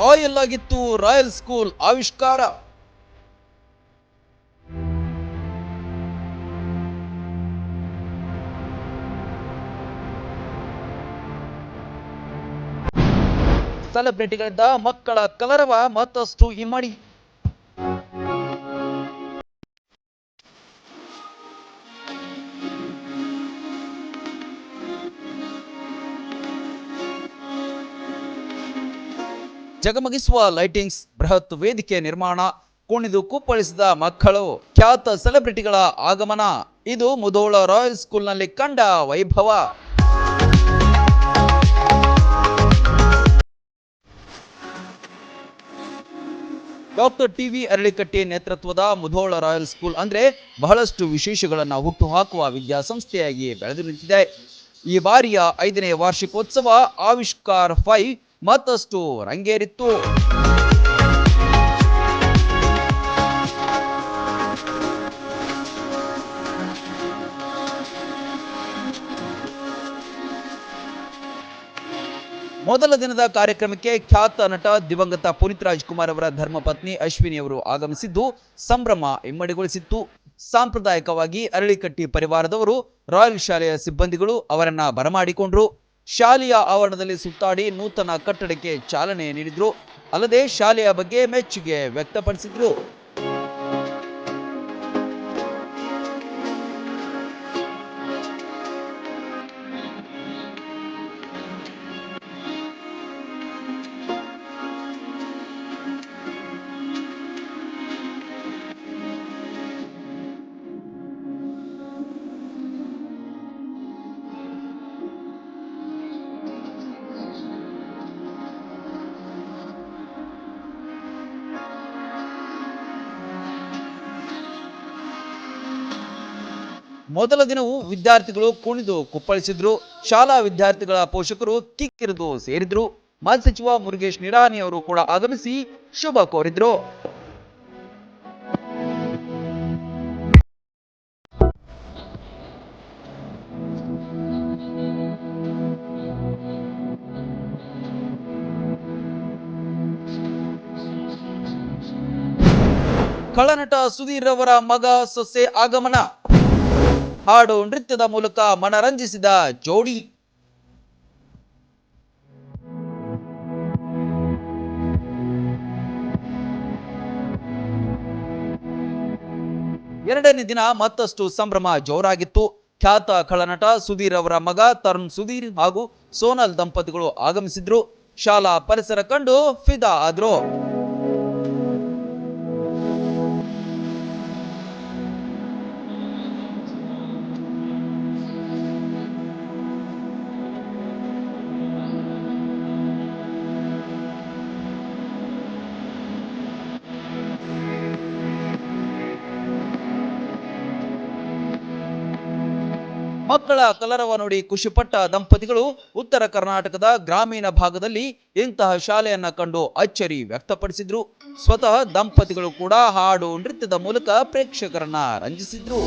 Royal ಆಗಿತ್ತು royal school ಆವಿಷ್ಕಾರ. ಸೆಲೆಬ್ರಿಟಿಗಳಿಂದ ಮಕ್ಕಳ ಕಲರವ ಮತ್ತಷ್ಟು ಇಮ್ಮಡಿ ಜಗಮಗಿಸುವ ಲೈಟಿಂಗ್ಸ್ ಬೃಹತ್ ವೇದಿಕೆ ನಿರ್ಮಾಣ, ಕುಣಿದು ಕುಪ್ಪಳಿಸಿದ ಮಕ್ಕಳು, ಖ್ಯಾತ ಸೆಲೆಬ್ರಿಟಿಗಳ ಆಗಮನ. ಇದು ಮುಧೋಳ ರಾಯಲ್ ಸ್ಕೂಲ್ನಲ್ಲಿ ಕಂಡ ವೈಭವ. ಡಾಕ್ಟರ್ ಟಿ ವಿ ಅರಳಿಕಟ್ಟಿ ನೇತೃತ್ವದ ಮುಧೋಳ ರಾಯಲ್ ಸ್ಕೂಲ್ ಅಂದ್ರೆ ಬಹಳಷ್ಟು ವಿಶೇಷಗಳನ್ನು ಹುಟ್ಟುಹಾಕುವ ವಿದ್ಯಾಸಂಸ್ಥೆಯಾಗಿ ಬೆಳೆದು ನಿಂತಿದೆ. ಈ ಬಾರಿಯ ಐದನೇ ವಾರ್ಷಿಕೋತ್ಸವ ಆವಿಷ್ಕಾರ ಫೈ ಮತ್ತಷ್ಟು ರಂಗೇರಿತ್ತು. ಮೊದಲ ದಿನದ ಕಾರ್ಯಕ್ರಮಕ್ಕೆ ಖ್ಯಾತ ನಟ ದಿವಂಗತ ಪುನೀತ್ ರಾಜ್ಕುಮಾರ್ ಅವರ ಧರ್ಮಪತ್ನಿ ಅಶ್ವಿನಿ ಅವರು ಆಗಮಿಸಿದ್ದು ಸಂಭ್ರಮ ಇಮ್ಮಡಿಗೊಳಿಸಿತ್ತು. ಸಾಂಪ್ರದಾಯಿಕವಾಗಿ ಅರಳಿಕಟ್ಟಿ ಪರಿವಾರದವರು ರಾಯಲ್ ಶಾಲೆಯ ಸಿಬ್ಬಂದಿಗಳು ಅವರನ್ನ ಬರಮಾಡಿಕೊಂಡ್ರು. ಶಾಲೆಯ ಆವರಣದಲ್ಲಿ ಸುತ್ತಾಡಿ ನೂತನ ಕಟ್ಟಡಕ್ಕೆ ಚಾಲನೆ ನೀಡಿದರು. ಅಲ್ಲದೆ ಶಾಲೆಯ ಬಗ್ಗೆ ಮೆಚ್ಚುಗೆ ವ್ಯಕ್ತಪಡಿಸಿದ್ರು. ಮೊದಲ ದಿನವೂ ವಿದ್ಯಾರ್ಥಿಗಳು ಕುಣಿದು ಕುಪ್ಪಳಿಸಿದ್ರು. ಶಾಲಾ ವಿದ್ಯಾರ್ಥಿಗಳ ಪೋಷಕರು ಕಿಕ್ಕಿರಿದು ಸೇರಿದ್ರು. ಮಾಜಿ ಸಚಿವ ಮುರುಗೇಶ್ ನಿರಾಣಿ ಅವರು ಕೂಡ ಆಗಮಿಸಿ ಶುಭ ಕೋರಿದ್ರು. ಖಳನಟ ಸುಧೀರ್ ಅವರ ಮಗ ಸೊಸೆ ಆಗಮನ. ಹಾಡು ನೃತ್ಯದ ಮೂಲಕ ಮನರಂಜಿಸಿದ ಜೋಡಿ. ಎರಡನೇ ದಿನ ಮತ್ತಷ್ಟು ಸಂಭ್ರಮ ಜೋರಾಗಿತ್ತು. ಖ್ಯಾತ ಖಳನಟ ಸುಧೀರ್ ಅವರ ಮಗ ತರುಣ್ ಸುಧೀರ್ ಹಾಗೂ ಸೋನಲ್ ದಂಪತಿಗಳು ಆಗಮಿಸಿದ್ರು. ಶಾಲಾ ಪರಿಸರ ಕಂಡು ಫಿದಾ ಆದ್ರು. ಮಕ್ಕಳ ಕಲರವ ನೋಡಿ ಖುಷಿಪಟ್ಟ ದಂಪತಿಗಳು ಉತ್ತರ ಕರ್ನಾಟಕದ ಗ್ರಾಮೀಣ ಭಾಗದಲ್ಲಿ ಇಂತಹ ಶಾಲೆಯನ್ನ ಕಂಡು ಅಚ್ಚರಿ ವ್ಯಕ್ತಪಡಿಸಿದ್ರು. ಸ್ವತಃ ದಂಪತಿಗಳು ಕೂಡ ಹಾಡು ನೃತ್ಯದ ಮೂಲಕ ಪ್ರೇಕ್ಷಕರನ್ನ ರಂಜಿಸಿದ್ರು.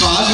ಕಾಲ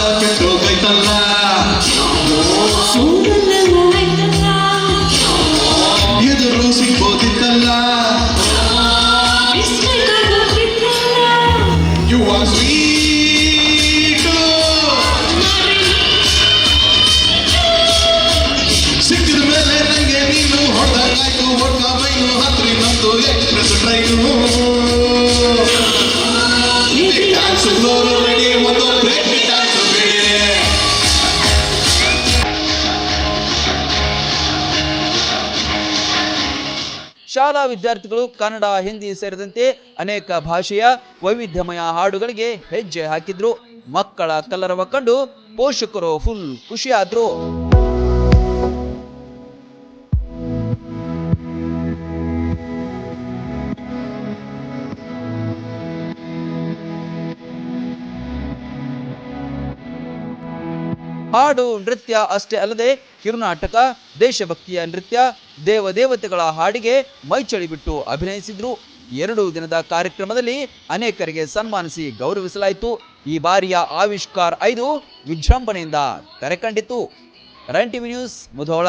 ಶಾಲಾ ವಿದ್ಯಾರ್ಥಿಗಳು ಕನ್ನಡ ಹಿಂದಿ ಸೇರಿದಂತೆ ಅನೇಕ ಭಾಷೆಯ ವೈವಿಧ್ಯಮಯ ಹಾಡುಗಳಿಗೆ ಹೆಜ್ಜೆ ಹಾಕಿದ್ರು. ಮಕ್ಕಳ ಕಲರವ ಕಂಡು ಪೋಷಕರು ಫುಲ್ ಖುಷಿಯಾದ್ರು. ಹಾಡು, ನೃತ್ಯ ಅಷ್ಟೇ ಅಲ್ಲದೆ ಕಿರುನಾಟಕ, ದೇಶಭಕ್ತಿಯ ನೃತ್ಯ ದೇವ ದೇವತೆಗಳ ಹಾಡಿಗೆ ಮೈಚಳಿ ಬಿಟ್ಟು ಅಭಿನಯಿಸಿದ್ರು. ಎರಡು ದಿನದ ಕಾರ್ಯಕ್ರಮದಲ್ಲಿ ಅನೇಕರಿಗೆ ಸನ್ಮಾನಿಸಿ ಗೌರವಿಸಲಾಯಿತು. ಈ ಬಾರಿಯ ಆವಿಷ್ಕಾರ ಐದು ವಿಜೃಂಭಣೆಯಿಂದ ತೆರೆಕಂಡಿತು ರನ್ ಟಿವಿ ನ್ಯೂಸ್ ಮುಧೋಳ.